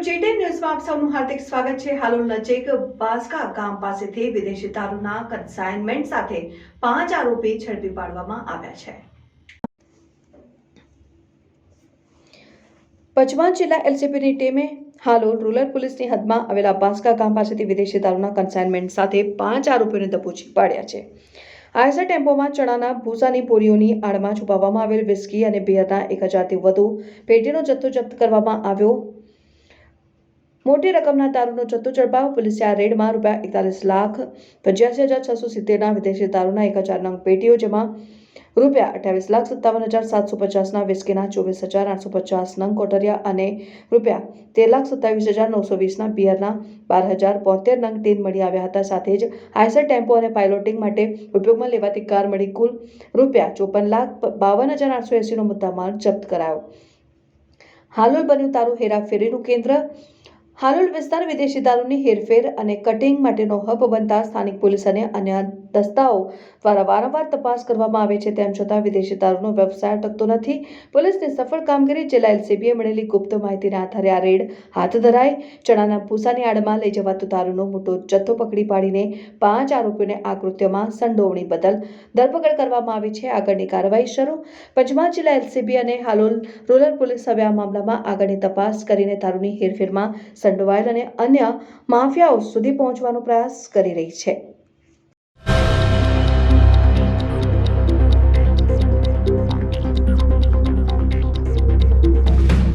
જીટીન ન્યૂઝમાં આપ સૌનું હાર્દિક સ્વાગત છે. હાલોલ નજીક બાસકા ગામ પાસેથી વિદેશી દારૂના કન્સાઇનમેન્ટ સાથે પાંચ આરોપી ઝડપી પાડવામાં આવ્યા છે. પંચમહાલ જિલ્લા એલસીબીની ટીમે હાલોલ રૂરલ પોલીસની હદમાં આવેલા બાસકા ગામ પાસેથી વિદેશી દારૂના કન્સાઇનમેન્ટ સાથે પાંચ આરોપીઓને દબોચી પાડ્યા છે. આયસર ટેમ્પોમાં ચણાના ભૂસાની બોરીઓની આડમાં છુપાવવામાં આવેલ વિસ્કી અને બિયરના એક હજારથી વધુ પેટીનો જથ્થો જપ્ત કરવામાં આવ્યો. મોટી રકમના દારૂનો જથ્થો ઝડપાયો. પોલીસે આ રેડમાં રૂપિયા એકતાલીસ લાખ, પંચ્યાસી હજાર છસો સિત્તેરના વિદેશી દારૂના એક હજાર પેટીઓ જેમાં રૂપિયા અઠ્યાવીસ લાખ સત્તાવન હજાર સાતસો પચાસના વિસ્કીના ચોવીસ હજાર આઠસો પચાસ નંગ કોટરિયા અને રૂપિયા તેર લાખ સત્તાવીસ હજાર નવસો વીસના બિયરના બાર હજાર બોતેર નંગ ટીન મળી આવ્યા હતા. સાથે જ આયસર ટેમ્પો અને પાયલોટિંગ માટે ઉપયોગમાં લેવાતી કાર મળી કુલ રૂપિયા ચોપન લાખ બાવન હજાર આઠસો એંસીનો મુદ્દામાલ જપ્ત કરાયો. હાલોલ બન્યું તારું હેરાફેરીનું કેન્દ્ર હાલોલ વિસ્તાર વિદેશી દારૂની હેરફેર અને કટિંગ માટેનો હબ બનતા સ્થાનિક પોલીસ અને અન્ય દસ્તાઓ દ્વારા વારંવાર તપાસ કરવામાં આવે છે. તેમ છતાં વિદેશી દારૂનો વ્યવસાય અટકતો નથી. પોલીસની સફળ કામગીરી જિલ્લા એલસીબીએ મળેલી ગુપ્ત માહિતીના આધારે આ રેડ હાથ ધરાઈ ચણાના ભૂસાની આડમાં લઈ જવાતો દારૂનો મોટો જથ્થો પકડી પાડીને પાંચ આરોપીઓને આ કૃત્યમાં સંડોવણી બદલ ધરપકડ કરવામાં આવી છે. આગળની કાર્યવાહી શરૂ. પંચમહાલ જિલ્લા એલસીબી અને હાલોલ રૂરલ પોલીસ હવે આ મામલામાં આગળની તપાસ કરીને દારૂની હેરફેરમાં સંડોવાયેલ અને અન્ય માફિયાઓ સુધી પહોંચવાનો પ્રયાસ કરી રહી છે.